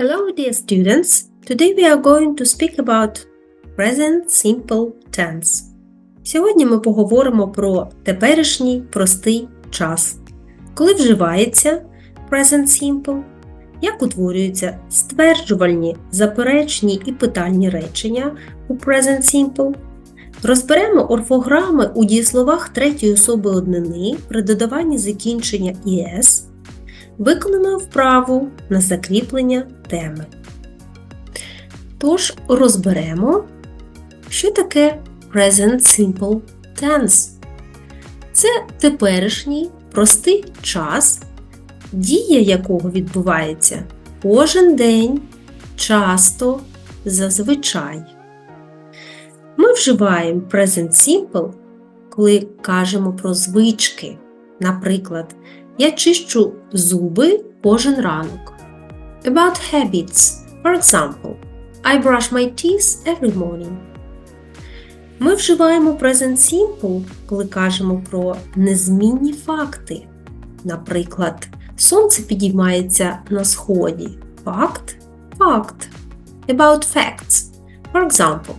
Hello, dear students. Today we are going to speak about present simple tense. Сьогодні ми поговоримо про теперішній простий час. Коли вживається present simple, як утворюються стверджувальні, заперечні і питальні речення у present simple. Розберемо орфограми у дієсловах третьої особи однини при додаванні закінчення «іс», виконаємо вправу на закріплення теми. Тож розберемо, що таке Present Simple Tense. Це теперішній простий час, дія якого відбувається кожен день, часто, зазвичай. Ми вживаємо Present Simple, коли кажемо про звички. Наприклад, я чищу зуби кожен ранок. About habits. For example, I brush my teeth every morning. Ми вживаємо Present Simple, коли кажемо про незмінні факти. Наприклад, сонце підіймається на сході. Факт факт. About facts. For example,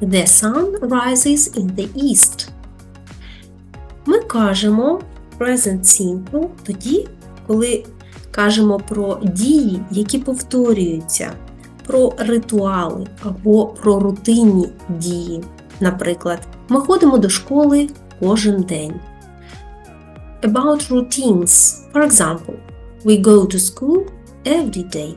the sun rises in the east. Ми кажемо Present Simple тоді, коли кажемо про дії, які повторюються, про ритуали або про рутинні дії. Наприклад, ми ходимо до школи кожен день. About routines. For example, we go to school every day.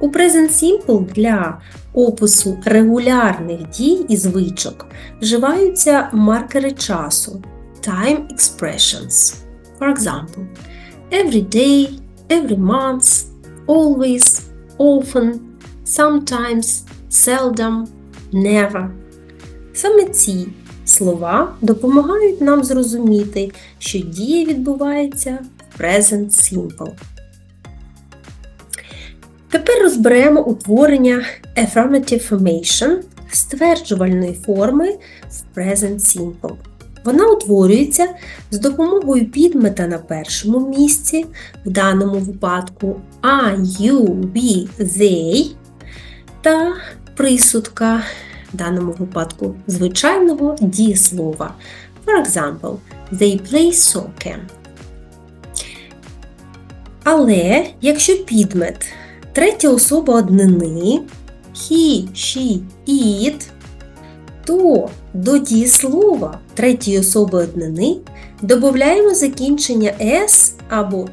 У Present Simple для опису регулярних дій і звичок вживаються маркери часу time expressions. For example, every day, every month, always, often, sometimes, seldom, never. Саме ці слова допомагають нам зрозуміти, що дія відбувається в Present Simple. Тепер розберемо утворення affirmative formation стверджувальної форми в Present Simple. Вона утворюється з допомогою підмета на першому місці, в даному випадку I, you, we, they та присудка, в даному випадку звичайного дієслова. For example, they play soccer. Але якщо підмет третя особа однини he, she, it, то до дієслова третьої особи однини додаємо закінчення s або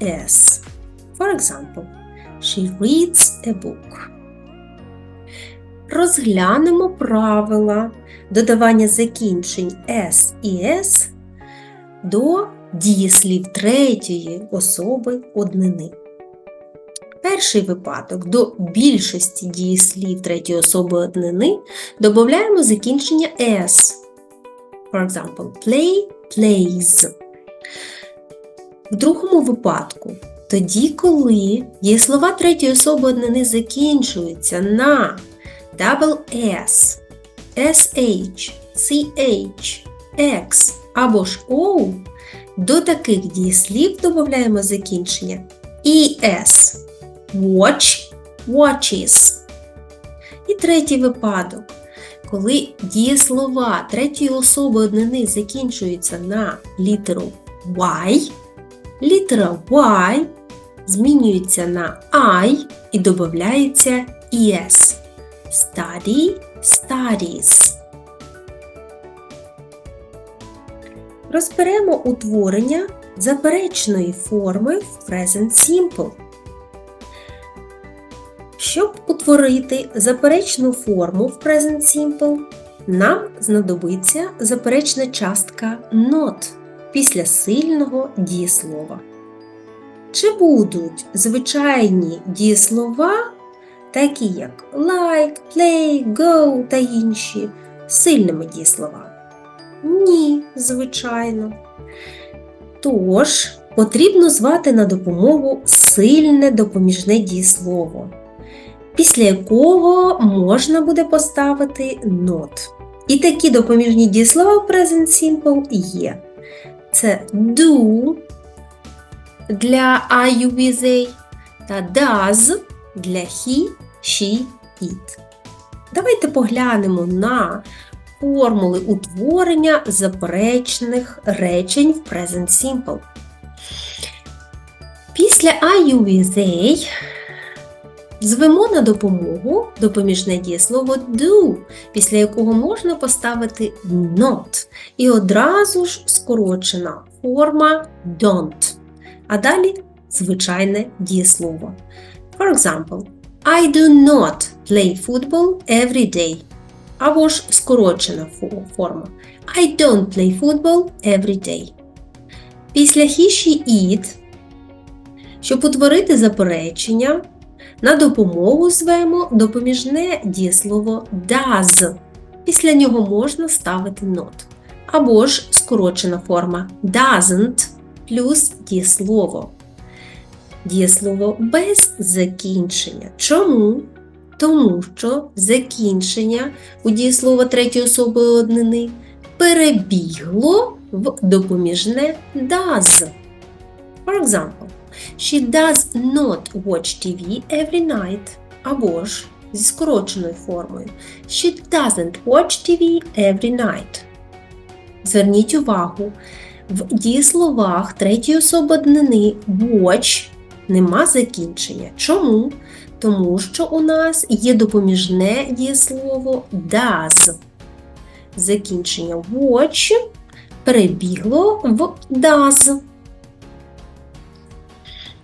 es. For example, she reads a book. Розглянемо правила додавання закінчень s і s до дієслів третьої особи однини. Перший випадок до більшості дієслів третьої особи однини додаємо закінчення s. For example, play, plays. В другому випадку, тоді, коли дієслова третьої особи однини закінчуються на double S, SH, CH, X або ж O, до таких дієслів додаємо закінчення ES watch, watches. І третій випадок, коли дієслова третьої особи однини закінчуються на літеру Y, літера Y змінюється на I і додається ES. Study, studies. Розберемо утворення заперечної форми в Present Simple. Щоб утворити заперечну форму в Present Simple, нам знадобиться заперечна частка not після сильного дієслова. Чи будуть звичайні дієслова, такі як like, play, go та інші, сильними дієсловами? Ні, звичайно. Тож, потрібно звати на допомогу сильне допоміжне дієслово після якого можна буде поставити not. І такі допоміжні дієслова в Present Simple є. Це do для I, you, we, та does для he, she, it. Давайте поглянемо на формули утворення заперечних речень в Present Simple. Після I, you, we, they звемо на допомогу допоміжне дієслово do, після якого можна поставити not. І одразу ж скорочена форма don't. А далі звичайне дієслово. For example, I do not play football every day. Або ж скорочена форма. I don't play football every day. Після she, it, щоб утворити заперечення, на допомогу звемо допоміжне дієслово does. Після нього можна ставити not. Або ж скорочена форма doesn't плюс дієслово. Дієслово без закінчення. Чому? Тому що закінчення у дієслова третьої особи однини перебігло в допоміжне does. For example, she does not watch TV every night. Або ж зі скороченою формою She doesn't watch TV every night. Зверніть увагу, в дієсловах третьої особи однини watch нема закінчення. Чому? Тому що у нас є допоміжне дієслово does. Закінчення watch перебігло в does.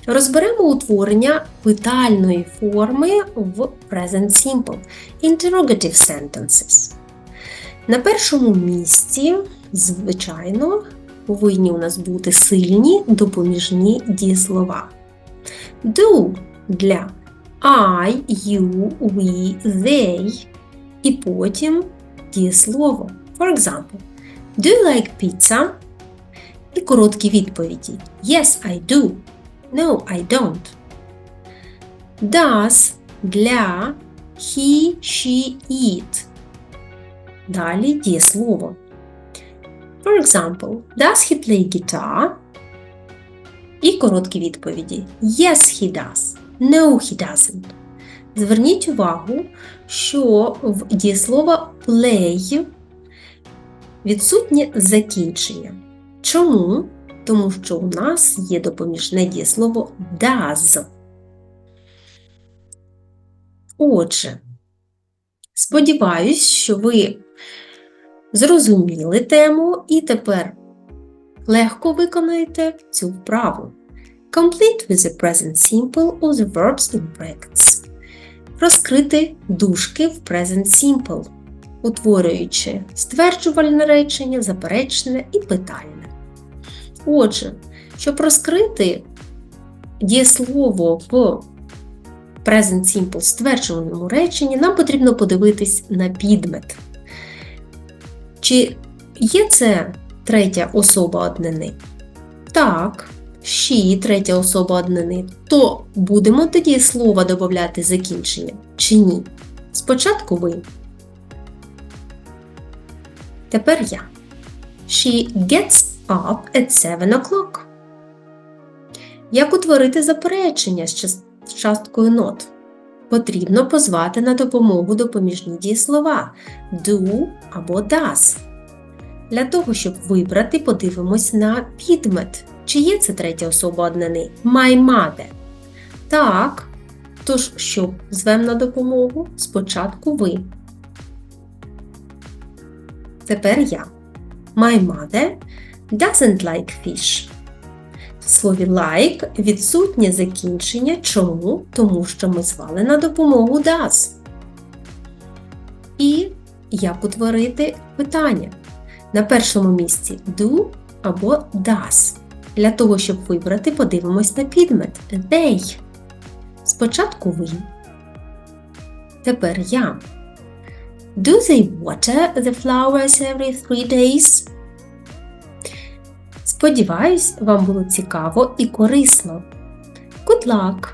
Розберемо утворення питальної форми в Present Simple Interrogative Sentences. На першому місці, звичайно, повинні у нас бути сильні допоміжні дієслова. Do для I, you, we, they. І потім дієслово. For example, Do you like pizza? І короткі відповіді. Yes, I do. No, I don't. Does для he, she, it. Далі дієслово. For example, does he play guitar? І короткі відповіді. Yes, he does. No, he doesn't. Зверніть увагу, що в дієслова play відсутнє закінчення. Чому? Тому що у нас є допоміжне дієслово does. Отже, сподіваюсь, що ви зрозуміли тему і тепер легко виконаєте цю вправу. Complete with the present simple or the verbs in brackets. Розкрити дужки в present simple, утворюючи стверджувальне речення, заперечне і питальне. Отже, щоб розкрити дієслово в present simple стверджувальному реченні, нам потрібно подивитись на підмет. Чи є це третя особа однини? Так, she третя особа однини. То будемо тоді слова додати закінчення чи ні? Спочатку ви. Тепер я. She gets up at 7 o'clock. Як утворити заперечення з часткою not? Потрібно позвати на допомогу допоміжні дієслова do або does. Для того, щоб вибрати, подивимось на підмет. Чи є це третя особа однини? My mother. Так. Тож, що звем на допомогу? Спочатку ви. Тепер я. My mother doesn't like fish. В слові like відсутнє закінчення. Чому? Тому що ми звали на допомогу does. І як утворити питання? На першому місці do або does. Для того, щоб вибрати, подивимось на підмет they. Спочатку ви. Тепер я. Do they water the flowers every three days? Сподіваюсь, вам було цікаво і корисно. Good luck!